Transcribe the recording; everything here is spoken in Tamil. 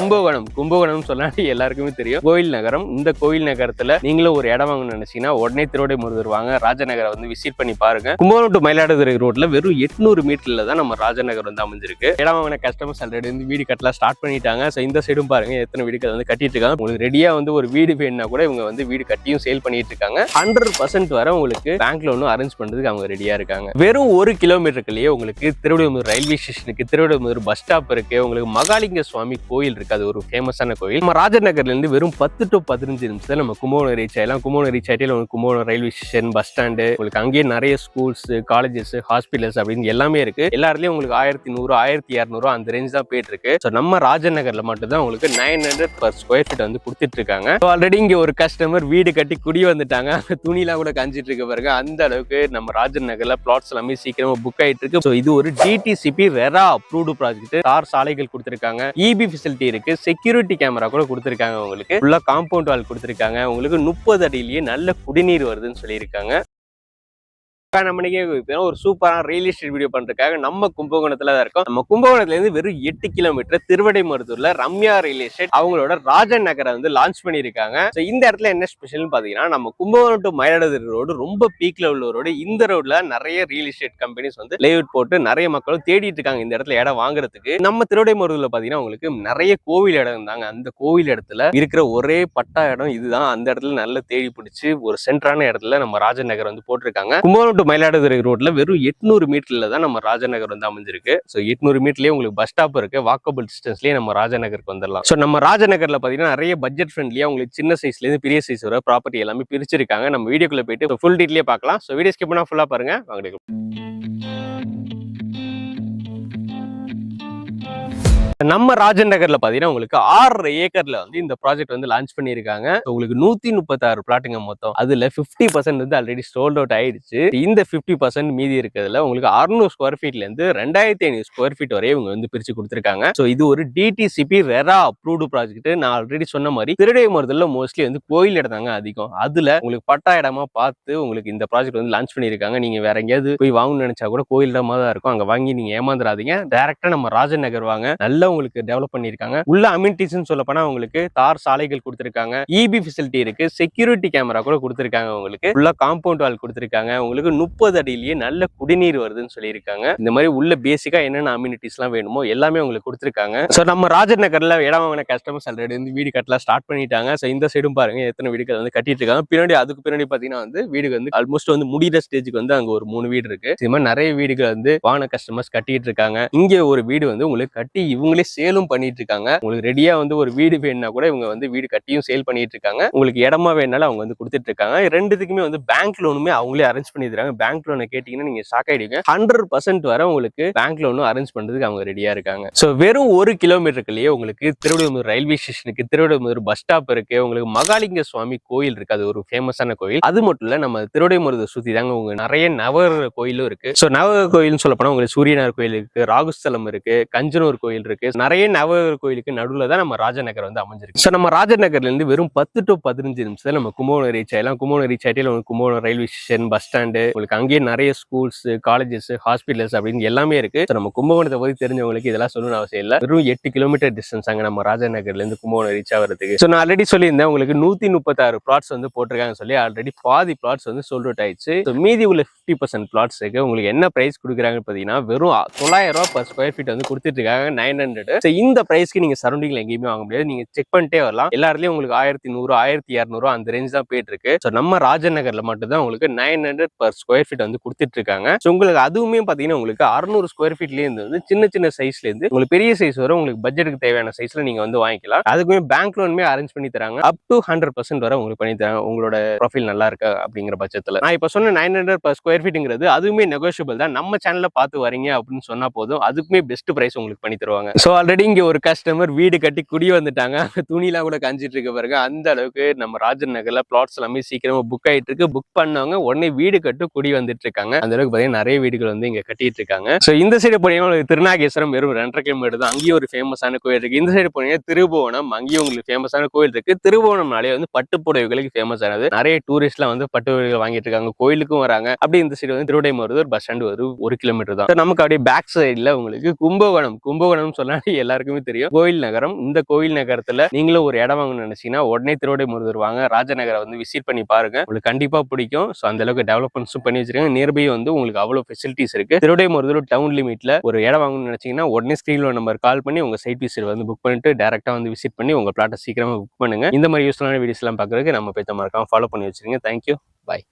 கும்பகோணம். கும்பகோணம் சொன்னாலே எல்லாருக்குமே தெரியும். கோயில் நகரம். இந்த கோயில் நகரத்துல நீங்களும் ஒரு இடம் வாங்கணும்னு நினைச்சீங்கன்னா உடனே திருவடை முருகர் வாங்க. ராஜநகரை வந்து விசிட் பண்ணி பாருங்க. கும்பகோணம் டு மயிலாடுதுறை ரோட்ல வெறும் எட்நூறு மீட்டர்ல தான் நம்ம ராஜநகர் வந்து அமைஞ்சிருக்கு. இடம் வாங்கின கஸ்டமர்ஸ் ஆல்ரெடி வந்து வீடு கட்டலாம் ஸ்டார்ட் பண்ணிட்டாங்க. ஸோ இந்த சைடும் பாருங்க. எத்தனை வீடுகள் வந்து கட்டிட்டு இருக்காங்க. உங்களுக்கு ரெடியா வந்து ஒரு வீடு வேணும்னா கூட இவங்க வந்து வீடு கட்டியும் சேல் பண்ணிட்டு இருக்காங்க. ஹண்ட்ரட் பர்சன்ட் வர உங்களுக்கு பேங்க் லோனும் அரேஞ்ச் பண்றதுக்கு அவங்க ரெடியா இருக்காங்க. வெறும் ஒரு கிலோமீட்டருக்குள்ளேயே உங்களுக்கு திருவள்ளுவர் ரயில்வே ஸ்டேஷனுக்கு திருவள்ளுவர் பஸ் ஸ்டாப் இருக்கு. உங்களுக்கு மகாலிங்க சுவாமி கோயில் இருக்கு. அது ஒரு ஃபேமஸான கோயில். நம்ம ராஜநகர்ல இருந்து வெறும் பத்து டு பதினஞ்சு நிமிஷத்துல நம்ம கும்பகோணம் ரீச் ஆயிடலாம். கும்பகோணம் ரீச் ஆயிட்டே உங்களுக்கு Kumbakonam railway station bus stand உங்களுக்கு அங்கேயே நிறைய ஸ்கூல்ஸ் காலேஜஸ் ஹாஸ்பிட்டல்ஸ் அப்படின்னு எல்லாமே இருக்கு. எல்லாத்துலயும் உங்களுக்கு ஆயிரத்தி நூறு ஆயிரத்தி இரநூறு அந்த ரேஞ்ச் தான் போயிட்டு இருக்கு ஸோ நம்ம ராஜநகர்ல மட்டும் தான் உங்களுக்கு nine hundred per square feet வந்து கொடுத்துட்டு இருக்காங்க ஆல்ரெடி இங்க ஒரு கஸ்டமர் வீடு கட்டி குடி வந்துட்டாங்க. அந்த துணிலாம் கூட கஞ்சிட்டு இருக்க பாருங்க. அந்த அளவுக்கு நம்ம ராஜநகர்ல பிளாட்ஸ் எல்லாமே சீக்கிரமா புக் ஆயிட்டு இருக்கு ஸோ இது ஒரு டிடிசிபி வெரா அப்ரூவ்டு ப்ராஜெக்ட் தார் சாலைகள் கொடுத்துருக்காங்க. இபி ஃபெசிலிட்டி இருக்கு. செக்யூரிட்டி கேமரா கூட கொடுத்துருக்காங்க உங்களுக்கு. ஃபுல்லா காம்பவுண்ட் வால் கொடுத்துருக்காங்க. உங்களுக்கு முப்பது அடியிலேயே நல்ல குடிநீர் வருதுன்னு சொல்லியிருக்காங்க. அக்கா, ஒரு சூப்பரான ரியல் எஸ்டேட் வீடியோ பண்றதுக்காக நம்ம கும்பகோணத்துல தான் இருக்கோம். நம்ம கும்பகோணத்துல இருந்து வெறும் எட்டு கிலோமீட்டர் திருவடை மருத்தூர்ல ரம்யா ரியல் எஸ்டேட் அவங்களோட ராஜன் நகரை வந்து லான்ச் பண்ணியிருக்காங்க. ஸோ இந்த இடத்துல என்ன ஸ்பெஷல்னு பாத்தீங்கன்னா நம்ம கும்பகோணம் டு மயிலாடுதுறை ரோடு ரொம்ப பீக்ல உள்ள ரோடு இந்த ரோட்ல நிறைய ரியல் எஸ்டேட் கம்பெனிஸ் வந்து லேஅவுட் போட்டு நிறைய மக்களும் தேடிட்டு இருக்காங்க இந்த இடத்துல இடம் வாங்குறதுக்கு. நம்ம திருவடை மருதூர்ல பாத்தீங்கன்னா உங்களுக்கு நிறைய கோவில் இடம் இருந்தாங்க. அந்த கோவில் இடத்துல இருக்கிற ஒரே பட்டா இடம் இதுதான். அந்த இடத்துல நல்ல தேடி பிடிச்சி ஒரு சென்டரான இடத்துல நம்ம ராஜன் நகர் வந்து போட்டிருக்காங்க. கும்பகோணம் டு மயிலாடுதுறை ரோட்ல வெறும் எட்நூறு மீட்டர்ல தான் நம்ம ராஜநகர் வந்து அமைஞ்சிருக்கு. ஸோ எட்நூறு மீட்டர்லேயே உங்களுக்கு பஸ் ஸ்டாப் இருக்கு. வாக்கபிள் டிஸ்டன்ஸ்லேயே நம்ம ராஜநகருக்கு வந்துடலாம். ஸோ நம்ம ராஜநகரில் பாத்தீங்கன்னா நிறைய பட்ஜெட் ஃப்ரெண்ட்லியா உங்களுக்கு சின்ன சைஸ்ல இருந்து பெரிய சைஸ் வர ப்ராப்பர்ட்டி எல்லாமே பிரிச்சிருக்காங்க. நம்ம வீடியோக்குள்ள போயிட்டு ஃபுல் டீட்லயே பார்க்கலாம். ஸோ வீடியோ ஸ்கிப் பண்ணால் ஃபுல்லா பாருங்க. வாங்க நம்ம ராஜன் நகர்ல பாத்தீங்கன்னா உங்களுக்கு ஆறு ஏக்கர்ல வந்து இந்த ப்ராஜெக்ட் வந்து லான்ச் பண்ணியிருக்காங்க. உங்களுக்கு நூத்தி முப்பத்தாறு பிளாட்டுங்க மொத்தம். அதுல 50% பர்சன்ட் வந்து ஆல்ரெடி சோல்ட் அவுட் ஆயிடுச்சு. இந்த 50% பர்சன்ட் மீதி இருக்கிறதுல உங்களுக்கு அறுநூறு ஸ்கொயர் ஃபீட்ல இருந்து ரெண்டாயிரத்தி ஐநூறு ஸ்கொயர் ஃபீட் வரையும் இவங்க வந்து பிரிச்சு கொடுத்துருக்காங்க. ஸோ இது ஒரு டிடிசிபி ரெரா அப்ரூவ்டு ப்ராஜெக்ட் நான் ஆல்ரெடி சொன்ன மாதிரி திருடை மருதல்ல மோஸ்ட்லி வந்து கோயில் இடம் தாங்க அதிகம். அதுல உங்களுக்கு பட்டா இடமா பார்த்து உங்களுக்கு இந்த ப்ராஜெக்ட் வந்து லான்ச் பண்ணியிருக்காங்க. நீங்க வேற எங்கேயாவது போய் வாங்கணும்னு நினைச்சா கூட கோயில் இடமா தான் இருக்கும். அங்க வாங்கி நீங்க ஏமாந்துடாதீங்க டேரக்டா நம்ம ராஜன் நகர் வாங்க. நல்லா உங்களுக்கு டெவலப் பண்ணியிருக்காங்க. உள்ள அமினிட்டிஸ்னு சொல்ல போனா உங்களுக்கு தார் சாலைகள் கொடுத்துருக்காங்க. இபி ஃபெசிலிட்டி இருக்கு. செக்யூரிட்டி கேமரா கூட கொடுத்துருக்காங்க உங்களுக்கு உள்ள காம்பவுண்ட் வால் கொடுத்துருக்காங்க. உங்களுக்கு முப்பது அடியிலேயே நல்ல குடிநீர் வருதுன்னு சொல்லியிருக்காங்க. இந்த மாதிரி உள்ள பேசிக்கா என்னென்ன அம்யூனிட்டிஸ்லாம் வேணுமோ எல்லாமே உங்களுக்கு கொடுத்துருக்காங்க. ஸோ நம்ம ராஜர் நகர்ல இடம் வாங்கின கஸ்டமர்ஸ் ஆல்ரெடி வந்து வீடு கட்டலாம் ஸ்டார்ட் பண்ணிட்டாங்க. ஸோ இந்த சைடும் பாருங்க. எத்தனை வீடுகள் வந்து கட்டிட்டு இருக்காங்க பின்னாடி அதுக்கு பின்னாடி பாத்தீங்கன்னா வந்து வீடு வந்து ஆல்மோஸ்ட் வந்து முடிகிற ஸ்டேஜுக்கு வந்து அங்க ஒரு மூணு வீடு இருக்கு. இது மாதிரி நிறைய வீடுகள் வந்து வாங்கின கஸ்டமர்ஸ் கட்டிட்டு இருக்காங்க இங்க ஒரு வீடு வந்து உங்களுக்கு கட்டி இவங்களே சேலும் பண்ணிட்டு இருக்காங்க உங்களுக்கு ரெடியா வந்து ஒரு வீடு வேணும்னா கூட இவங்க வந்து வீடு கட்டியும் சேல் பண்ணிட்டு இருக்காங்க உங்களுக்கு இடமா வேணாலும் அவங்க வந்து கொடுத்துட்டு இருக்காங்க ரெண்டுத்துக்குமே வந்து பேங்க் லோனுமே அவங்களே அரேஞ்ச் பண்ணி தராங்க பேங்க் லோனை கேட்டீங்கன்னா நீங்க ஷாக் ஆயிடுவீங்க. ஹண்ட்ரட் பர்சன்ட் வர உங்களுக்கு பேங்க் லோனும் அரேஞ்ச் பண்றதுக்கு அவங்க ரெடியா இருக்காங்க. ஸோ வெறும் ஒரு கிலோமீட்டருக்குள்ளேயே உங்களுக்கு திருவள்ளுவர் ரயில்வே ஸ்டேஷனுக்கு திருவள்ளுவர் பஸ் ஸ்டாப் இருக்கு. உங்களுக்கு மகாலிங்க சுவாமி கோயில் இருக்கு. அது ஒரு ஃபேமஸான கோயில். அது மட்டும் இல்ல நம்ம திருவடைமுருதை சுத்தி தாங்க உங்க நிறைய நவகிரக கோயிலும் இருக்கு. ஸோ நவகிரக கோயில்னு சொல்ல போனா உங்களுக்கு சூரியனார் கோயில் இருக்கு ராகுஸ்தலம் இருக்கு கஞ்சனூர் கோயில் இருக்கு. நிறைய நவகர் கோயிலுக்கு நடுவுல தான் நம்ம ராஜநகர் வந்து அமைஞ்சிருக்கு. ஸோ நம்ம ராஜநகர்லேருந்து வெறும் பத்து டு பதினஞ்சு நிமிஷத்தில் நம்ம கும்பகோணம் ரீச் ஆகலாம் கும்பகோணம் ரீச் ஆகிட்டே உங்களுக்கு Kumbakonam railway station bus stand உங்களுக்கு அங்கேயே நிறைய ஸ்கூல்ஸ் காலேஜஸ் ஹாஸ்பிட்டல்ஸ் அப்படின்னு எல்லாமே இருக்கு. நம்ம கும்பகோணத்தை பற்றி தெரிஞ்சவங்களுக்கு இதெல்லாம் சொல்லணும்னு அவசியம் இல்லை. வெறும் எட்டு கிலோமீட்டர் டிஸ்டன்ஸ் அங்கே நம்ம ராஜநகர்லேருந்து கும்பகோணம் ரீச் ஆகிறதுக்கு. ஸோ நான் ஆல்ரெடி சொல்லியிருந்தேன் உங்களுக்கு நூத்தி முப்பத்தாறு பிளாட்ஸ் வந்து போட்டிருக்காங்க சொல்லி ஆல்ரெடி பாதி பிளாட்ஸ் வந்து sold out ஆயிடுச்சு. மீதி உள்ள ஃபிஃப்டி பர்சன்ட் பிளாட்ஸுக்கு உங்களுக்கு என்ன ப்ரைஸ் கொடுக்குறாங்கன்னு பார்த்தீங்கன்னா வெறும் தொள்ளாயிரம் ரூபா பர் ஸ்கொயர் ஃபீட் வந்து கொடுத்துட்டு இருக்காங்க. நைன் ஹண்ட்ரட் ஸோ இந்த பிரைஸ்க்கு நீங்க சரௌண்டிங்ல எங்கேயுமே வாங்க முடியாது. நீங்க செக் பண்ணிட்டே வரலாம். எல்லாருலயும் உங்களுக்கு ஆயிரத்தி நூறு ஆயிரத்தி இரநூறு அந்த ரேஞ்ச் தான் போயிட்டு இருக்கு ஸோ நம்ம ராஜநகர்ல மட்டும் தான் உங்களுக்கு nine hundred per square feet வந்து கொடுத்துட்டு இருக்காங்க ஸோ உங்களுக்கு அதுவுமே பார்த்தீங்கன்னா உங்களுக்கு அறுநூறு ஸ்கொயர் ஃபீட்லேயே இருந்து வந்து சின்ன சின்ன சைஸ்ல இருந்து உங்களுக்கு பெரிய சைஸ் வரை உங்களுக்கு பட்ஜெட்டுக்கு தேவையான சைஸ்ல நீங்க வந்து வாங்கிக்கலாம். அதுக்குமே பேங்க் லோனுமே அரேஞ்ச் பண்ணி தராங்க. அப் டு ஹண்ட்ரட் பர்சன்ட் வரை உங்களுக்கு பண்ணி தராங்க. உங்களோட ப்ரொஃபைல் நல்லா இருக்கா அப்படிங்கிற பட்சத்தில். நான் இப்போ சொன்ன நைன் ஹண்ட்ரட் பர் ஸ்கொயர் ஃபீட்டுங்கிறது அதுவுமே நெகோஷியபிள் தான். நம்ம சேனல்ல பார்த்து வரீங்க அப்படின்னு சொன்னா போதும். அதுக்குமே பெஸ்ட் பிரைஸ் உங்களுக்கு பண்ணி தருவாங்க. ஸோ ஸோ ஆல்ரெடி இங்கே ஒரு கஸ்டமர் வீடு கட்டி குடி வந்துட்டாங்க. துணிலாம் கூட கஞ்சிட்டு இருக்க பாருங்க. அந்த அளவுக்கு நம்ம ராஜன் நகர்ல பிளாட்ஸ் எல்லாமே சீக்கிரமா புக் ஆயிட்டு இருக்கு. புக் பண்ணவங்க உடனே வீடு கட்டு குடி வந்துட்டு இருக்காங்க. அந்த அளவுக்கு நிறைய வீடுகள் வந்து இங்க கட்டிட்டு இருக்காங்க. ஸோ இந்த சைடு போனீங்கன்னா திருநாகேஸ்வரம் வெறும் ரெண்டரை கிலோமீட்டர் தான். அங்கேயும் ஒரு ஃபேமஸான கோயில் இருக்கு. இந்த சைடு போனீங்கன்னா திருபுவனம் அங்கேயும் உங்களுக்கு ஃபேமஸான கோயில் இருக்கு. திருபுவனம்னாலே வந்து பட்டு புடவைகளுக்கு ஃபேமஸ் ஆனது. நிறைய டூரிஸ்ட்லாம் வந்து பட்டு புடவைகள் வாங்கிட்டு இருக்காங்க. கோயிலுக்கும் வராங்க. அப்படி இந்த சைடு வந்து திருவிடை மருதூர் பஸ் ஸ்டாண்ட் ஒரு ஒரு கிலோமீட்டர் தான். நமக்கு அப்படியே பேக் சைடுல உங்களுக்கு கும்பகோணம். கும்பகோணம் சொல்ல அதனால எல்லாருக்குமே தெரியும். கோயில் நகரம் இந்த கோயில் நகரத்துல நீங்களும் ஒரு இடம் வாங்கணும்னு நினைச்சீங்கன்னா உடனே திருவடை முருகர் வாங்க. ராஜநகரை வந்து விசிட் பண்ணி பாருங்க. உங்களுக்கு கண்டிப்பா பிடிக்கும். ஸோ அந்த அளவுக்கு டெவலப்மெண்ட்ஸும் பண்ணி வச்சிருக்காங்க. நியர்பை வந்து உங்களுக்கு அவ்வளவு ஃபெசிலிட்டிஸ் இருக்கு. திருவடை முருகர் டவுன் லிமிட்ல ஒரு இடம் வாங்கணும்னு நினைச்சீங்கன்னா உடனே ஸ்கிரீன்ல நம்பர் கால் பண்ணி உங்க சைட் விசிட் வந்து புக் பண்ணிட்டு டேரக்டா வந்து விசிட் பண்ணி உங்க பிளாட்டை சீக்கிரமா புக் பண்ணுங்க. இந்த மாதிரி யூஸ்ஃபுல்லான வீடியோஸ் எல்லாம் பாக்குறதுக்கு நம்ம பேச்ச மறக்காம ஃபாலோ பண்ணி வச்சிருங்க. Thank you bye